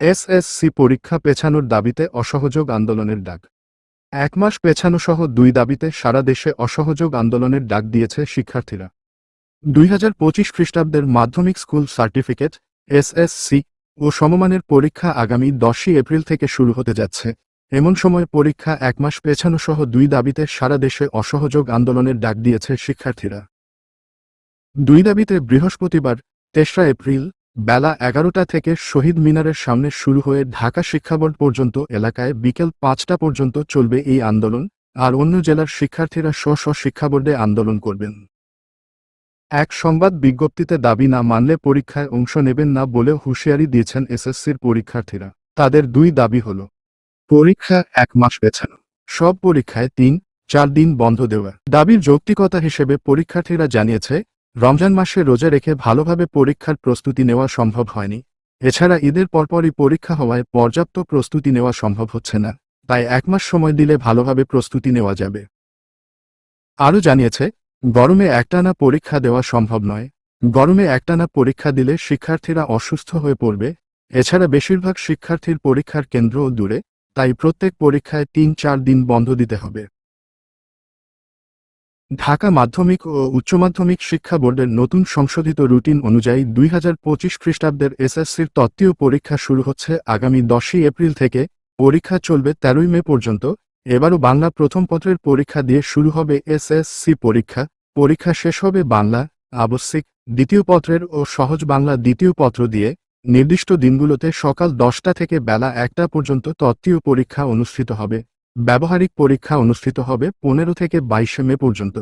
SSC পরীক্ষা পেছানোর দাবিতে অসহযোগ আন্দোলনের ডাক। এক মাস পেছানো সহ দুই দাবিতে সারা দেশে অসহযোগ আন্দোলনের ডাক দিয়েছে শিক্ষার্থীরা। দুই হাজার পঁচিশ খ্রিস্টাব্দের মাধ্যমিক স্কুল সার্টিফিকেট, এসএসসি, ও সমমানের পরীক্ষা আগামী দশই এপ্রিল থেকে শুরু হতে যাচ্ছে। এমন সময় পরীক্ষা এক মাস পেছানো সহ দুই দাবিতে সারা দেশে অসহযোগ আন্দোলনের ডাক দিয়েছে শিক্ষার্থীরা। দুই দাবিতে বৃহস্পতিবার, তেসরা এপ্রিল বেলা এগারোটা থেকে শহীদ মিনারের সামনে শুরু হয়ে ঢাকা শিক্ষাবোর্ড পর্যন্ত এলাকায় বিকেল পাঁচটা পর্যন্ত চলবে এই আন্দোলন, আর অন্য জেলার শিক্ষার্থীরা স্ব স্ব শিক্ষাবোর্ডে আন্দোলন করবেন। এক সংবাদ বিজ্ঞপ্তিতে দাবি না মানলে পরীক্ষায় অংশ নেবেন না বলে হুঁশিয়ারি দিয়েছেন এসএসসির পরীক্ষার্থীরা। তাদের দুই দাবি হল, পরীক্ষা এক মাস পেছানো, সব পরীক্ষায় তিন, চার দিন বন্ধ দেওয়া। দাবির যৌক্তিকতা হিসেবে পরীক্ষার্থীরা জানিয়েছে রমজান মাসে রোজা রেখে ভালোভাবে পরীক্ষার প্রস্তুতি নেওয়া সম্ভব হয়নি। এছাড়া ঈদের পরপরই পরীক্ষা হওয়ায় পর্যাপ্ত প্রস্তুতি নেওয়া সম্ভব হচ্ছে না, তাই এক মাস সময় দিলে ভালোভাবে প্রস্তুতি নেওয়া যাবে। আরও জানিয়েছে, গরমে একটানা পরীক্ষা দেওয়া সম্ভব নয়। গরমে একটানা পরীক্ষা দিলে শিক্ষার্থীরা অসুস্থ হয়ে পড়বে। এছাড়া বেশিরভাগ শিক্ষার্থীর পরীক্ষার কেন্দ্রও দূরে, তাই প্রত্যেক পরীক্ষায় তিন চার দিন বন্ধ দিতে হবে। ঢাকা মাধ্যমিক ও উচ্চ মাধ্যমিক শিক্ষা বোর্ডের নতুন সংশোধিত রুটিন অনুযায়ী দুই হাজার পঁচিশ খ্রিস্টাব্দের এসএসসির তত্ত্বীয় পরীক্ষা শুরু হচ্ছে আগামী দশই এপ্রিল থেকে। পরীক্ষা চলবে তেরোই মে পর্যন্ত। এবারও বাংলা প্রথম পত্রের পরীক্ষা দিয়ে শুরু হবে এসএসসি পরীক্ষা। পরীক্ষা শেষ হবে বাংলা, আবশ্যিক, দ্বিতীয় পত্রের ও সহজ বাংলা দ্বিতীয় পত্র দিয়ে। নির্দিষ্ট দিনগুলোতে সকাল দশটা থেকে বেলা একটা পর্যন্ত তত্ত্বীয় পরীক্ষা অনুষ্ঠিত হবে। ব্যবহারিক পরীক্ষা অনুষ্ঠিত হবে পনেরো থেকে বাইশে মে পর্যন্ত।